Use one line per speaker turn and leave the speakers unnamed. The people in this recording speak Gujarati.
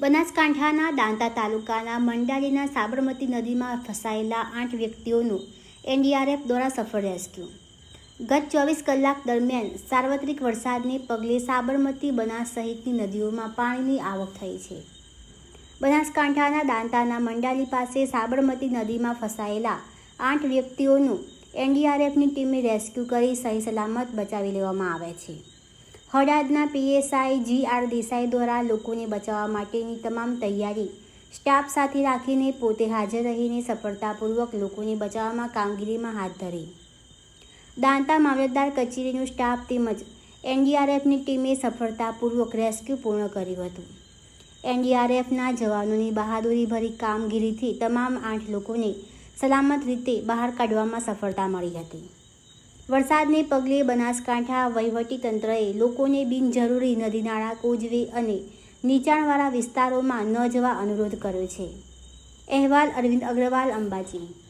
બનાસકાંઠાના દાંતા તાલુકાના મંડાલીના સાબરમતી નદીમાં ફસાયેલા આઠ વ્યક્તિઓનું એનડીઆરએફ દ્વારા સફળ રેસ્ક્યુ. ગત ચોવીસ કલાક દરમિયાન સાર્વત્રિક વરસાદને પગલે સાબરમતી બનાસ સહિતની નદીઓમાં પાણીની આવક થઈ છે. બનાસકાંઠાના દાંતાના મંડાલી પાસે સાબરમતી નદીમાં ફસાયેલા આઠ વ્યક્તિઓનું એનડીઆરએફની ટીમે રેસ્ક્યુ કરી સહી સલામત બચાવી લેવામાં આવે છે. હળાદના પીએસઆઈ જી આર દેસાઈ દ્વારા લોકોને બચાવવા માટેની તમામ તૈયારી સ્ટાફ સાથે રાખીને પોતે હાજર રહીને સફળતાપૂર્વક લોકોને બચાવવામાં કામગીરીમાં હાથ ધરી. દાંતા મામલતદાર કચેરીનો સ્ટાફ તેમજ એનડીઆરએફની ટીમે સફળતાપૂર્વક રેસ્ક્યુ પૂર્ણ કર્યું હતું. એનડીઆરએફના જવાનોની બહાદુરીભરી કામગીરીથી તમામ આઠ લોકોને સલામત રીતે બહાર કાઢવામાં સફળતા મળી હતી. વરસાદને પગલે બનાસકાંઠા વહીવટી તંત્રએ લોકોને બિનજરૂરી નદી નાળા કોજવે અને નીચાણવાળા વિસ્તારોમાં ન જવા અનુરોધ કર્યો છે. અહેવાલ અરવિંદ અગ્રવાલ અંબાજી.